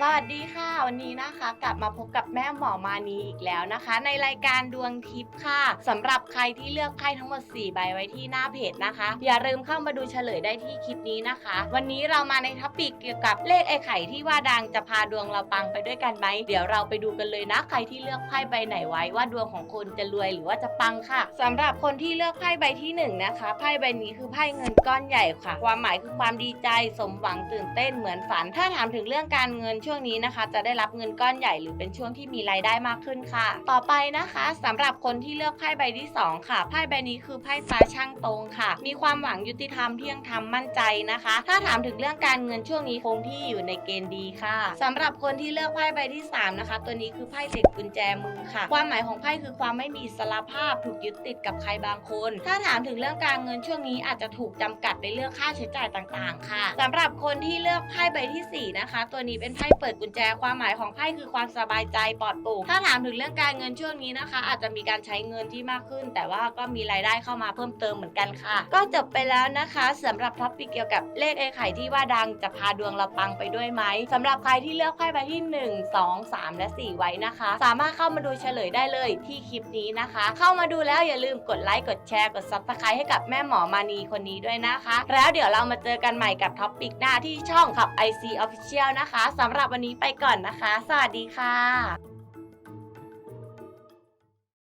สวัสดีค่ะ วันนี้นะคะกลับมาพบกับแม่หมอมานีอีกแล้วนะคะ ในรายการดวงทิพย์ค่ะสำหรับใครที่เลือกไพ่ทั้งหมด 4 ใบไว้ที่หน้าเพจนะคะ อย่าลืมเข้ามาดูเฉลยได้ที่คลิปนี้นะคะ วันนี้เรามาในท็อปิกเกี่ยวกับเลขไอ้ไข่ที่ว่าดังจะพาดวงเราปังไปด้วยกันไหมเดี๋ยวเราไปดูกันเลยนะ ใครที่เลือกไพ่ใบไหนไว้ว่าดวงของคุณจะรวยหรือว่าจะปังค่ะสำหรับคนที่เลือกไพ่ใบที่หนึ่งนะคะไพ่ใบนี้คือไพ่เงินก้อนใหญ่ค่ะ ความหมายคือความดีใจ สมหวังตื่นเต้นเหมือนฝัน ถ้าถามถึงเรื่องการเงินช่วงนี้นะคะ จะได้รับเงินก้อนใหญ่หรือเป็นช่วงที่มีรายได้มากขึ้นค่ะ ต่อไปนะคะสำหรับคนที่เลือกไพ่ใบที่สองค่ะไพ่ใบนี้คือไพ่ตาช่างตรงค่ะ มีความหวังยุติธรรมเที่ยงธรรมมั่นใจนะคะ ถ้าถามถึงเรื่องการเงินช่วงนี้คงที่อยู่ในเกณฑ์ดีค่ะสำหรับคนที่เลือกไพ่ใบที่สามนะคะ ตัวนี้คือไพ่เด็กกุญแจมือค่ะ ความหมายของไพ่คือความไม่มีอิสรภาพถูกยึดติดกับใครบางคน ถ้าถามถึงเรื่องการเงินช่วงนี้อาจจะถูกจำกัดในเรื่องค่าใช้จ่ายต่างๆ ค่ะสำหรับคนที่เลือกไพ่ใบที่สี่นะคะ ตัวนี้เป็นไพ่เปิดกุญแจความหมายของไพ่คือความสบายใจปลอดโปร่งถ้าถามถึงเรื่องการเงินช่วงนี้นะคะ อาจจะมีการใช้เงินที่มากขึ้น แต่ว่าก็มีรายได้เข้ามาเพิ่มเติมเหมือนกันค่ะ ก็จบไปแล้วนะคะสำหรับท็อปิกเกี่ยวกับเลขไอ้ไข่ที่ว่าดังจะพาดวงเราปังไปด้วยไหมสำหรับใครที่เลือกไพ่ใบที่ 1 2 3 และ 4 ไว้นะคะ สามารถเข้ามาดูเฉลยได้เลยที่คลิปนี้นะคะ เข้ามาดูแล้วอย่าลืมกดไลค์กดแชร์กด subscribe ให้กับแม่หมอมานีคนนี้ด้วยนะคะ แล้วเดี๋ยวเรามาเจอกันใหม่กับท็อปิกหน้าที่ช่องขับ IC Official นะคะสำหรับวันนี้ไปก่อนนะคะ สวัสดีค่ะ